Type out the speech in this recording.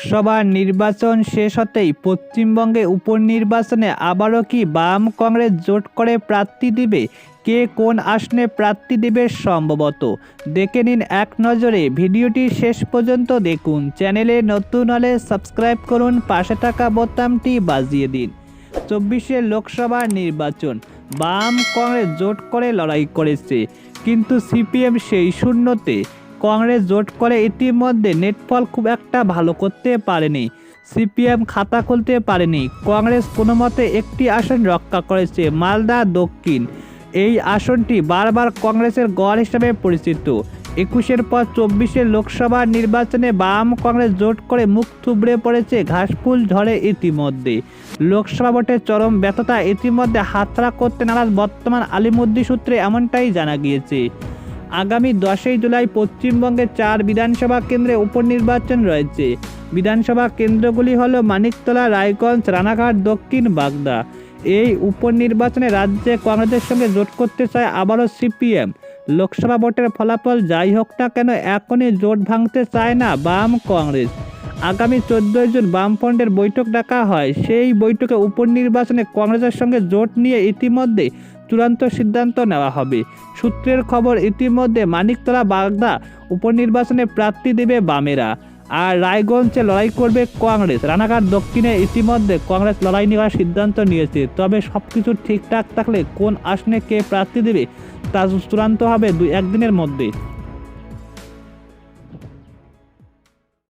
লোকসভা নির্বাচন শেষ হতেই পশ্চিমবঙ্গে উপনির্বাচনে আবারও কি বাম কংগ্রেস জোট করে প্রার্থী দিবে? কে কোন আসনে প্রার্থী দেবে সম্ভবত? দেখে নিন এক নজরে। ভিডিওটি শেষ পর্যন্ত দেখুন। চ্যানেলে নতুন হলে সাবস্ক্রাইব করুন। পাশে থাকা বোতামটি বাজিয়ে দিন। চব্বিশে লোকসভা নির্বাচন। বাম কংগ্রেস জোট করে লড়াই করেছে। কিন্তু সিপিএম সেই শূন্যতে। কংগ্রেস জোট করে ইতিমধ্যে নেটফল খুব একটা ভালো করতে পারেনি। সিপিএম খাতা খুলতে পারেনি। কংগ্রেস কোনো মতে একটি আসন রক্ষা করেছে, মালদা দক্ষিণ। এই আসনটি বারবার কংগ্রেসের গড় হিসাবে পরিচিত। একুশের পর চব্বিশের লোকসভা নির্বাচনে বাম কংগ্রেস জোট করে মুখ থুবড়ে পড়েছে ঘাসফুল ঝড়ে ইতিমধ্যে। লোকসভা ভোটের চরম ব্যর্থতা ইতিমধ্যে হাতছাড়া করতে নারাজ বর্তমান আলিমুদ্দি সূত্রে এমনটাই জানা গিয়েছে। আগামী দশই জুলাই পশ্চিমবঙ্গের চার বিধানসভা কেন্দ্রে উপনির্বাচন রয়েছে। বিধানসভা কেন্দ্রগুলি হল মানিকতলা, রায়গঞ্জ, রানাঘাট, দক্ষিণ বাগদা। এই উপনির্বাচনে রাজ্যে কংগ্রেসের সঙ্গে জোট করতে চায় আবারও সিপিএম। লোকসভা ভোটের ফলাফল যাই হোক না কেন, এখনই জোট ভাঙতে চায় না বাম কংগ্রেস। আগামী চোদ্দোই জুন বামফ্রন্টের বৈঠক ডাকা হয়। সেই বৈঠকে উপনির্বাচনে কংগ্রেসের সঙ্গে জোট নিয়ে ইতিমধ্যে চূড়ান্ত সিদ্ধান্ত নেওয়া হবে। সূত্রের খবর, ইতিমধ্যে মানিকতলা বাগদা উপনির্বাচনে প্রার্থী দেবে বামেরা। আর রায়গঞ্জে লড়াই করবে কংগ্রেস। রানাঘাট দক্ষিণে ইতিমধ্যে কংগ্রেস লড়াই নেওয়ার সিদ্ধান্ত নিয়েছে। তবে সব কিছু ঠিকঠাক থাকলে কোন আসনে কে প্রার্থী দেবে তা চূড়ান্ত হবে দুই একদিনের মধ্যে।